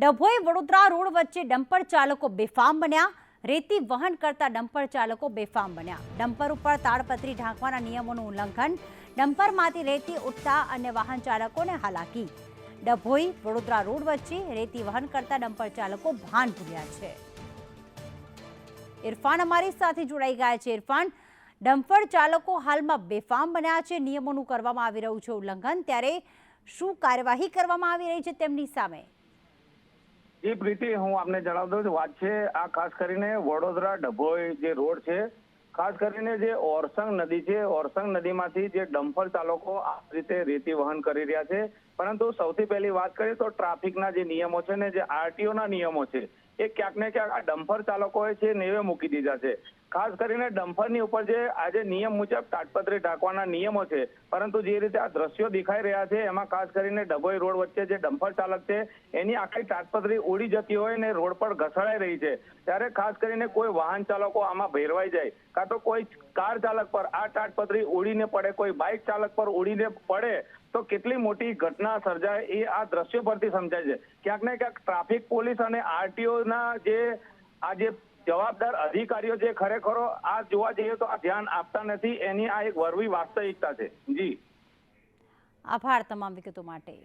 Dabhoi Vadodara road વચ્ચે dumper ચાલકો બેફામ બન્યા. રેતી વહન કરતા ડમ્પર ચાલકો બેફામ બન્યા. ડમ્પર ઉપર તાડપત્રી ઢાંકવાના નિયમોનું ઉલ્લંઘન. ડમ્પરમાંથી રેતી ઉઠતા અન્ય વાહન ચાલકોને હાલાકી. ડભોઈ વડોદરા રોડ વચ્ચે રેતી વહન કરતા ડમ્પર ચાલકો ભાન ભૂલ્યા છે. ઇરફાન અમારી સાથે જોડાઈ ગયા છે. ઇરફાન, ડમ્પર ચાલકો હાલમાં બેફામ બન્યા છે. નિયમોનું કરવામાં આવી રહ્યું છે ઉલ્લંઘન. ત્યારે શું કાર્યવાહી કરવામાં આવી રહી છે તેમની સામે? જી, પ્રીતિ, હું આપને જણાવી દઉં વાત છે. આ ખાસ કરીને વડોદરા ડભોઈ જે રોડ છે, ખાસ કરીને જે ઓરસંગ નદી છે, ઓરસંગ નદીમાંથી જે ડમ્પર ચાલકો આ રીતે રેતી વહન કરી રહ્યા છે. પરંતુ સૌથી પહેલી વાત કરીએ તો ટ્રાફિકના જે નિયમો છે ને જે આરટીઓ ના નિયમો છે એ ક્યાંક ને ક્યાંક આ ડમ્ફર ચાલકોએ છે નેવે મૂકી દીધા છે. ખાસ કરીને ડમ્ફરની ઉપર જે આજે નિયમ મુજબ તાટપત્રી ઢાંકવાના નિયમો છે, પરંતુ જે રીતે આ દ્રશ્યો દેખાઈ રહ્યા છે, એમાં ખાસ કરીને ડભોઈ રોડ વચ્ચે જે ડમ્ફર ચાલક છે, એની આખી તાટપત્રી ઉડી જતી હોય ને રોડ પર ઘસડાઈ રહી છે. ત્યારે ખાસ કરીને કોઈ વાહન ચાલકો આમાં ભેરવાઈ જાય, કાં તો કોઈ કાર ચાલક પર આ તાટપત્રી ઉડીને પડે, કોઈ બાઇક ચાલક પર ઉડીને પડે તો કેટલી મોટી ઘટના સર્જાય એ આ દ્રશ્યો પરથી સમજાય છે. ક્યાંક ને ક્યાંક ટ્રાફિક પોલીસ અને આરટીઓ ના જે આ જે જવાબદાર અધિકારીઓ જે ખરેખરો આ જોવા જઈએ તો આ ધ્યાન આપતા નથી, એની આ એક વરવી વાસ્તવિકતા છે. જી. આભાર તમામ વિગતો માટે.